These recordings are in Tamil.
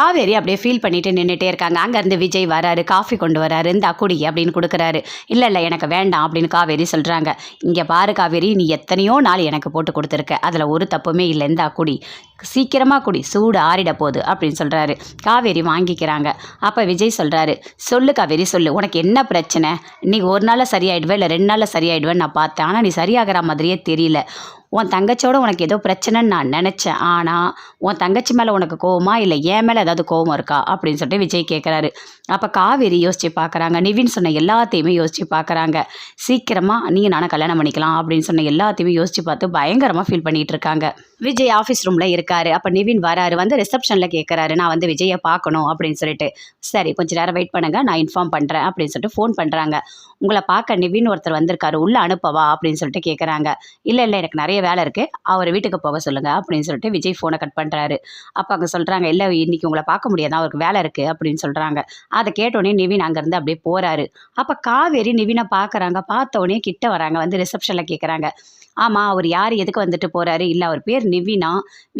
காவேரி அப்படியே ஃபீல் பண்ணிட்டு நின்றுட்டே இருக்காங்க. அங்கேருந்து விஜய் வராரு காஃபி கொண்டு வராரு இந்த குடி அப்படின்னு கொடுக்குறாரு. இல்லை இல்லை எனக்கு வேண்டாம் அப்படின்னு காவேரி சொல்கிறாங்க இங்கே பாரு காவேரி நீ எத்தனையோ நாள் எனக்கு போட்டு கொடுத்துருக்க. அதில் ஒரு தப்புமே இல்லை. இந்த குடி. சீக்கிரமாக குடி. சூடு ஆறிட போகுது அப்படின்னு சொல்கிறாரு காவேரி வாங்கிக்கிறாங்க. அப்போ விஜய் சொல்கிறாரு சொல்லு காவேரி சொல்லு. உனக்கு என்ன பிரச்சனை? இன்னைக்கு ஒரு நாளில் சரியாயிடுவேன் இல்லை ரெண்டு நாளில் சரியாயிடுவேன்னு நான் பார்த்தேன். ஆனால் நீ சரியாகிற மாதிரியே தெரியல. உன் தங்கச்சியோட உனக்கு ஏதோ பிரச்சனைன்னு நான் நினச்சேன். ஆனால் உன் தங்கச்சி மேலே உனக்கு கோவமா இல்லை என் மேலே ஏதாவது கோவம் இருக்கா? அப்படின்னு சொல்லிட்டு விஜய் கேட்குறாரு அப்போ காவேரி யோசித்து பார்க்குறாங்க நிவின் சொன்ன எல்லாத்தையுமே யோசித்து பார்க்குறாங்க சீக்கிரமாக நீங்கள் நானும் கல்யாணம் பண்ணிக்கலாம் அப்படின்னு சொன்ன எல்லாத்தையுமே யோசித்து பார்த்து பயங்கரமாக ஃபீல் பண்ணிகிட்டு இருக்காங்க. விஜய் ஆஃபீஸ் ரூமில் இருக்காரு. அப்போ நிவின் வராரு. வந்து ரிசப்ஷனில் கேட்குறாரு நான் வந்து விஜயை பார்க்கணும் அப்படின்னு சொல்லிட்டு. சரி கொஞ்ச நேரம் வெயிட் பண்ணுங்கள் நான் இன்ஃபார்ம் பண்ணுறேன் அப்படின்னு சொல்லிட்டு ஃபோன் பண்ணுறாங்க உங்களை பார்க்க நிவின் ஒருத்தர் வந்திருக்காரு. உள்ளே அனுப்பவா அப்படின்னு சொல்லிட்டு கேட்குறாங்க இல்லை இல்லை எனக்கு நிறைய வேலை இருக்குது அவர் வீட்டுக்கு போக சொல்லுங்கள் அப்படின்னு சொல்லிட்டு விஜய் ஃபோனை கட் பண்ணுறாரு அப்போ அங்கே சொல்கிறாங்க இல்லை இன்னைக்கு உங்களை பார்க்க முடியாது. அவருக்கு வேலை இருக்குது அப்படின்னு சொல்கிறாங்க அதை கேட்டோடனே நிவின் அங்கேருந்து அப்படியே போகிறாரு அப்போ காவேரி நிவினை பார்க்குறாங்க பார்த்தோடனே கிட்ட வராங்க. வந்து ரிசப்ஷனில் கேட்குறாங்க ஆமாம் அவர் யார்? எதுக்கு வந்துட்டு போகிறாரு இல்லை அவர் பேர் நிவினா.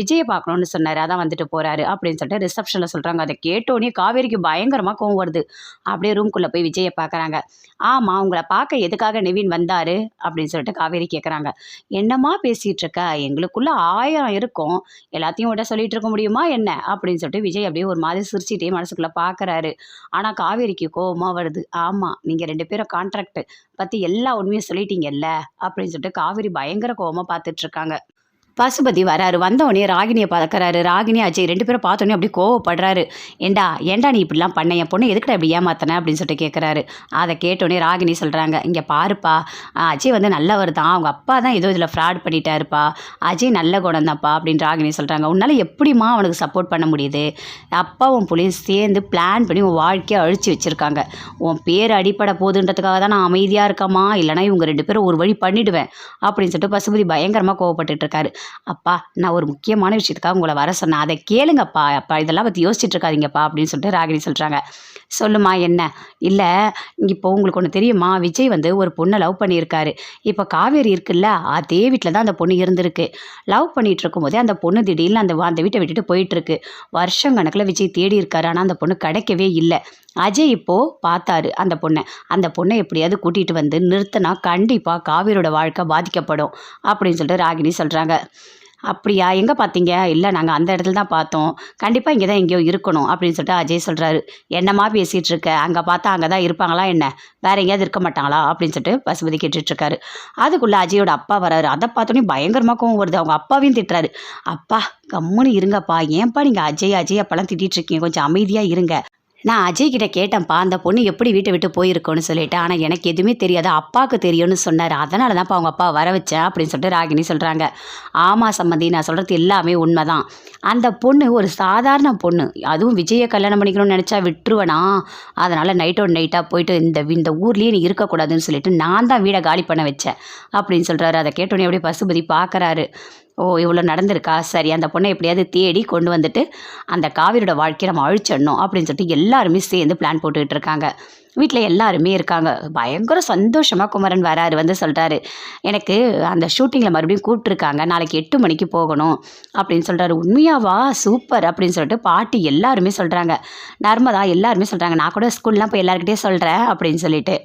விஜயை பார்க்கணுன்னு சொன்னார். அதான் வந்துட்டு போகிறாரு அப்படின்னு சொல்லிட்டு ரிசப்ஷனில் சொல்கிறாங்க அதை கேட்டோடனே காவேரிக்கு பயங்கரமாக கோவம் வருது. அப்படியே ரூம்குள்ளே போய் விஜயை பார்க்குறாங்க ஆமாம் உங்களை பார்க்க எதுக்காக நிவின் வந்தார்? அப்படின்னு சொல்லிட்டு காவேரி கேட்குறாங்க என்னம்மா பேசிகிட்டு இருக்க எங்களுக்குள்ளே ஆயிரம் இருக்கும். எல்லாத்தையும் விட சொல்லிட்டு இருக்க முடியுமா என்ன? அப்படின்னு சொல்லிட்டு விஜய் அப்படியே ஒரு மாதிரி சிரிச்சிட்டே மனசுக்குள்ளே பார்க்குறாரு ஆனால் காவேரிக்கு கோபமாக வருது. ஆமாம் நீங்கள் ரெண்டு பேரும் கான்ட்ராக்ட் பற்றி எல்லா உண்மையும் சொல்லிட்டீங்கல்ல? அப்படின்னு சொல்லிட்டு காவேரி பயங்கர கோபமாக பார்த்துட்ருக்காங்க பசுபதி வராரு. வந்தவொடனே ராகினியை பார்க்கறாரு. ராகினி அஜய் ரெண்டு பேரும் பார்த்தோன்னே அப்படி கோவப்படுறாரு. ஏண்டா ஏண்டா நீ இப்படிலாம் பண்ண? என் பொண்ணு எதுக்குடா இப்படி ஏமாத்தின? அப்படின்னு சொல்லிட்டு கேட்குறாரு அதை கேட்டோடனே ராகினி சொல்கிறாங்க இங்கே பாருப்பா அஜய் வந்து நல்லவர் தான். அவங்க அப்பா தான் ஏதோ இதில் ஃப்ராட் பண்ணிட்டாருப்பா. அஜய் நல்ல குணம் தான்ப்பா அப்படின்னு ராகினி சொல்கிறாங்க உன்னால் எப்படிம்மா அவனுக்கு சப்போர்ட் பண்ண முடியுது? அப்பாவும் புள்ளியும் சேர்ந்து பிளான் பண்ணி உன் வாழ்க்கையை அழிச்சு வச்சுருக்காங்க. உன் பேர் அடிப்படை போகுதுன்றதுக்காக தான் நான் அமைதியாக இருக்கமா இல்லைனா இவங்க ரெண்டு பேரும் ஒரு வழி பண்ணிடுவேன் அப்படின்னு சொல்லிட்டு பசுபதி பயங்கரமாக கோவப்பட்டுட்டு இருக்காரு. அப்பா நான் ஒரு முக்கியமான விஷயத்துக்காக உங்களை வர சொன்னேன். அதை கேளுங்கப்பா. அப்பா இதெல்லாம் பற்றி யோசிச்சுட்டு இருக்காதீங்கப்பா அப்படின்னு சொல்லிட்டு ராகினி சொல்கிறாங்க சொல்லுமா என்ன? இல்லை இப்போ உங்களுக்கு ஒன்று தெரியுமா? விஜய் வந்து ஒரு பொண்ணை லவ் பண்ணியிருக்காரு. இப்போ காவேரி இருக்குல்ல அதே வீட்டில் தான் அந்த பொண்ணு இருந்திருக்கு. லவ் பண்ணிகிட்டு இருக்கும்போதே அந்த பொண்ணு திடீர்னு அந்த அந்த வீட்டை விட்டுட்டு போயிட்டுருக்கு வருஷம் கணக்கில் விஜய் தேடி இருக்காரு. ஆனால் அந்த பொண்ணு கிடைக்கவே இல்லை. அஜய் இப்போது பார்த்தாரு அந்த பொண்ணை. அந்த பொண்ணை எப்படியாவது கூட்டிகிட்டு வந்து நிறுத்தினா கண்டிப்பாக காவிரியோட வாழ்க்கை பாதிக்கப்படும் அப்படின்னு சொல்லிட்டு ராகினி சொல்கிறாங்க அப்படியா எங்கே பார்த்தீங்க? இல்லை நாங்கள் அந்த இடத்துல தான் பார்த்தோம். கண்டிப்பாக இங்கே தான் எங்கேயோ இருக்கணும் அப்படின்னு சொல்லிட்டு அஜய் சொல்கிறாரு என்னம்மா பேசிகிட்டு இருக்க? அங்கே பார்த்தா அங்கே தான் இருப்பாங்களா என்ன? வேற எங்கேயாவது இருக்க மாட்டாங்களா? அப்படின்னு சொல்லிட்டு பசுபதி கேட்டுட்ருக்காரு அதுக்குள்ளே அஜயோட அப்பா வராரு. அதை பார்த்தோன்னே பயங்கரமாக கோவம் வருது. அவங்க அப்பாவையும் திட்டுறாரு. அப்பா கம்முன்னு இருங்கப்பா. ஏன்ப்பா நீங்கள் அஜய் அஜய் அப்பெல்லாம் திட்டிட்டு இருக்கீங்க? கொஞ்சம் அமைதியாக இருங்க. நான் அஜய் கிட்ட கேட்டேன்ப்பா அந்த பொண்ணு எப்படி வீட்டை விட்டு போயிருக்கோன்னு சொல்லிட்டு. ஆனால் எனக்கு எதுவுமே தெரியாது. அப்பாவுக்கு தெரியும்னு சொன்னார். அதனால தான்ப்பா அவங்க அப்பா வர வச்சேன் அப்படின்னு சொல்லிட்டு ராகினி சொல்கிறாங்க ஆமாம் சம்மந்தி நான் சொல்கிறது எல்லாமே உண்மைதான். அந்த பொண்ணு ஒரு சாதாரண பொண்ணு. அதுவும் விஜயை கல்யாணம் பண்ணிக்கணும்னு நினச்சா விட்டுருவனா? அதனால் நைட்டோட நைட்டாக போயிட்டு இந்த இந்த ஊர்லேயே நீ இருக்கக்கூடாதுன்னு சொல்லிட்டு நான் தான் வீடை காலி பண்ண வச்சேன் அப்படின்னு சொல்கிறாரு அதை கேட்டோன்னே அப்படியே பசுபதி பார்க்குறாரு ஓ இவ்வளோ நடந்திருக்கா? சரி அந்த பொண்ணை எப்படியாவது தேடி கொண்டு வந்துட்டு அந்த காவிரியோட வாழ்க்கையை நம்ம அழிச்சிடணும் அப்படின்னு சொல்லிட்டு எல்லாருமே சேர்ந்து பிளான் போட்டுக்கிட்டு இருக்காங்க. வீட்டில் எல்லாருமே இருக்காங்க. பயங்கர சந்தோஷமாக குமரன் வராரு வந்து சொல்கிறாரு எனக்கு அந்த ஷூட்டிங்கில் மறுபடியும் கூப்பிட்ருக்காங்க நாளைக்கு எட்டு மணிக்கு போகணும் அப்படின்னு சொல்கிறாரு உண்மையாவா? சூப்பர் அப்படின்னு சொல்லிட்டு பாட்டி எல்லாருமே சொல்கிறாங்க நர்மதா எல்லாருமே சொல்கிறாங்க நான் கூட ஸ்கூல்லாம் போய் எல்லாருக்கிட்டே சொல்கிறேன் அப்படின்னு சொல்லிட்டு.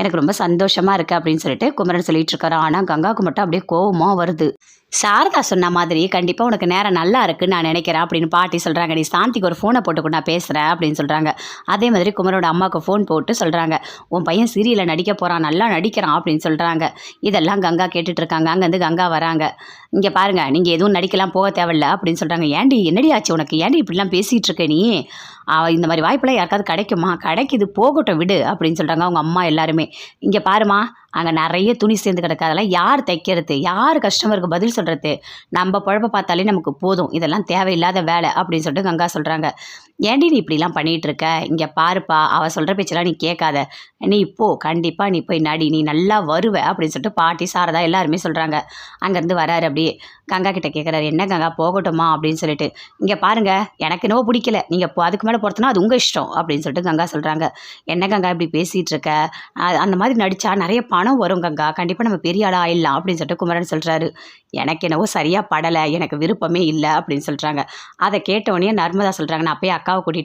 எனக்கு ரொம்ப சந்தோஷமாக இருக்குது அப்படின்னு சொல்லிட்டு குமரன் சொல்லிட்டு இருக்காரு. ஆனால் கங்காவுக்கு மட்டும் அப்படியே கோபமாக வருது. சாரதா சொன்ன மாதிரி கண்டிப்பாக உனக்கு நேரம் நல்லா இருக்குன்னு நான் நினைக்கிறேன் அப்படின்னு பாட்டி சொல்கிறாங்க நீ சாந்திக்கு ஒரு ஃபோனை போட்டு நான் பேசுகிறேன் அப்படின்னு சொல்கிறாங்க அதே மாதிரி குமரோட அம்மாவுக்கு ஃபோன் போட்டு சொல்கிறாங்க உன் பையன் சீரியலில் நடிக்க போகிறான் நல்லா நடிக்கிறான் அப்படின்னு சொல்கிறாங்க இதெல்லாம் கங்கா கேட்டுட்ருக்காங்க அங்கேருந்து கங்கா வராங்க. இங்கே பாருங்க நீங்கள் எதுவும் நடிக்கலாம் போக தேவையில்ல அப்படின்னு சொல்கிறாங்க ஏண்டி என்னடி ஆச்சு உனக்கு? ஏண்டி இப்படிலாம் பேசிகிட்டு இருக்க நீ? இந்த மாதிரி வாய்ப்பெல்லாம் யாருக்காவது கிடைக்குமா? கிடைக்குது போகட்டும் விடு அப்படின்னு சொல்கிறாங்க அவங்க அம்மா எல்லாருமே. இங்கே பாருமா அங்கே நிறைய துணி சேர்ந்து கிடக்கு. அதெல்லாம் யார் தைக்கிறது? யார் கஸ்டமருக்கு பதில் சொல்கிறது நம்ம குழப்ப பார்த்தாலே நமக்கு போதும். இதெல்லாம் தேவையில்லாத வேலை அப்படின்னு சொல்லிட்டு கங்கா சொல்கிறாங்க ஏண்டி நீ இப்படிலாம் பண்ணிகிட்டு இருக்க? இங்கே பாருப்பா அவள் சொல்கிற பேச்செல்லாம் நீ கேட்காத. நீ இப்போ கண்டிப்பாக நீ போய் நடி நீ நல்லா வருவ அப்படின்னு சொல்லிட்டு பாட்டி சாரதா எல்லாருமே சொல்கிறாங்க அங்கேருந்து வராரு அப்படியே. கங்கா கிட்டே கேட்குறாரு என்ன கங்கா போகட்டுமா அப்படின்னு சொல்லிட்டு. இங்கே பாருங்க எனக்கு என்னவோ பிடிக்கல. நீங்கள் அதுக்கு மேலே பொறுத்தனா அது உங்கள் இஷ்டம் அப்படின்னு சொல்லிட்டு கங்கா சொல்கிறாங்க என்ன கங்கா இப்படி பேசிகிட்டு இருக்க அந்த மாதிரி நடித்தா நிறைய பணம் வரும் கங்கா. கண்டிப்பாக நம்ம பெரிய ஆளாக ஆயிடலாம் அப்படின்னு சொல்லிட்டு குமரன் சொல்கிறாரு எனக்கு என்னவோ சரியாக படலை. எனக்கு விருப்பமே இல்லை அப்படின்னு சொல்கிறாங்க அதை கேட்ட உடனே நர்மதா சொல்கிறாங்க நான் அப்பயே அக்காவை கூட்டிகிட்டு